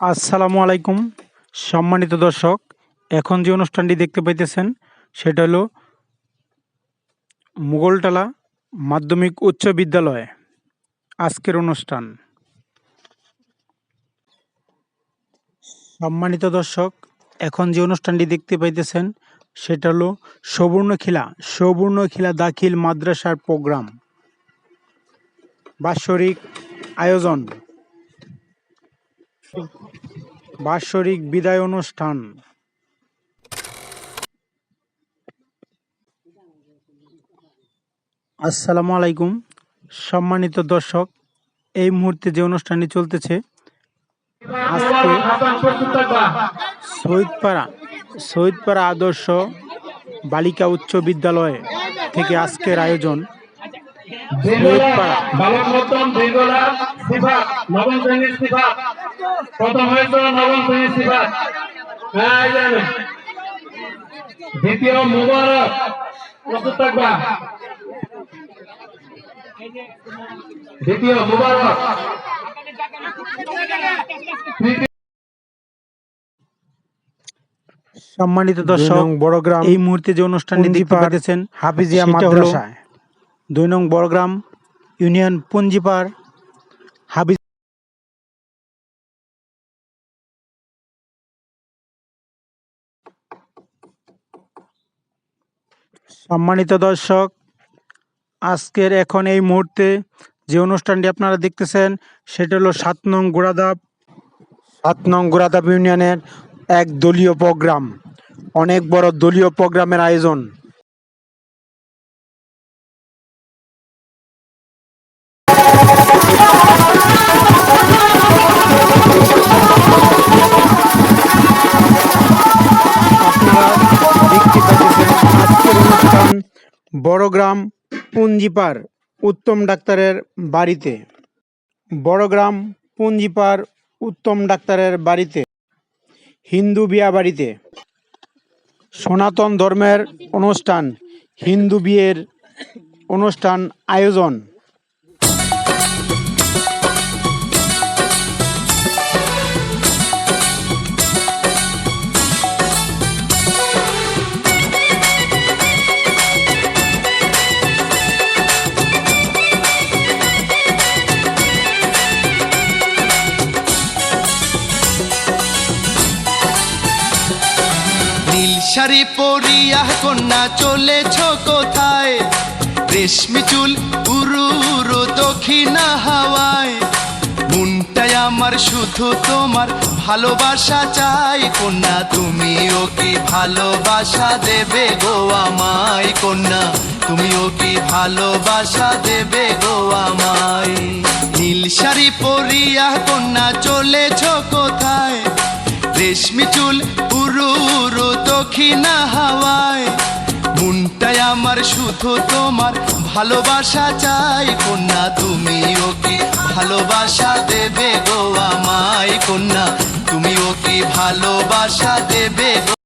আসসালামু আলাইকুম, সম্মানিত দর্শক। এখন যে অনুষ্ঠানটি দেখতে পাইতেছেন, সেটা হলো মুগলটালা মাধ্যমিক উচ্চ বিদ্যালয়। আজকের অনুষ্ঠান। সম্মানিত দর্শক, এখন যে অনুষ্ঠানটি দেখতে পাইতেছেন, সেটা হলো সবর্ণখিলা সবর্ণখিলা দাখিল মাদ্রাসার প্রোগ্রাম। বাৎসরিক আয়োজন। বাৎসরিক বিদায় অনুষ্ঠান। আসসালামু আলাইকুম। সম্মানিত দর্শক, এই মুহূর্তে যে অনুষ্ঠানটি চলতেছে, আজকে শহীদপাড়া শহীদপাড়া আদর্শ বালিকা উচ্চ বিদ্যালয় থেকে আজকের আয়োজন। প্রথম হয়েছিল নবম শ্রেণির সিফাত। হ্যাঁ দ্বিতীয় মুবারক। প্রস্তুত থাকবা। দ্বিতীয় মুবারক। সম্মানিত দর্শক বড়গ্রাম এই মুহূর্তে যে অনুষ্ঠানটি দেখতে পাচ্ছেন হাফিজিয়া মাদ্রাসায়। দুই নং বড়গ্রাম ইউনিয়ন পুঞ্জিপাড়। সম্মানিত দর্শক, আজকের এখন এই মুহূর্তে যে অনুষ্ঠানটি আপনারা দেখতেছেন, সেটা হলো সাত নং গোড়াদাব। সাত নং গোরাদাব ইউনিয়নের এক দলীয় প্রোগ্রাম, অনেক বড় দলীয় প্রোগ্রামের আয়োজন। আজকের বড়গ্রাম পুঞ্জিপার উত্তম ডাক্তারের বাড়িতে। বড়গ্রাম পুঞ্জিপার উত্তম ডাক্তারের বাড়িতে। হিন্দু বিয়া বাড়িতে। সনাতন ধর্মের অনুষ্ঠান, হিন্দু বিয়ের অনুষ্ঠান আয়োজন। শাড়ি পরিয়া কন্যা চলেছ কোথায়? রেশমি চুল উরু উরু দক্ষিণা হাওয়ায়। মনটাই আমার শুধু তোমার ভালোবাসা চাই। কন্যা, তুমিও কি ভালোবাসা দেবে গো আমায়? কন্যা, তুমিও কি ভালোবাসা দেবে গো আমায়? নীল শাড়ি পরিয়া কন্যা চলেছ কোথায় শুধু তোমার ভালোবাসা চাই কন্যা তুমি ওকে ভালোবাসা দেবে গো আমায়? কন্যা তুমি ওকে ভালোবাসা দেবে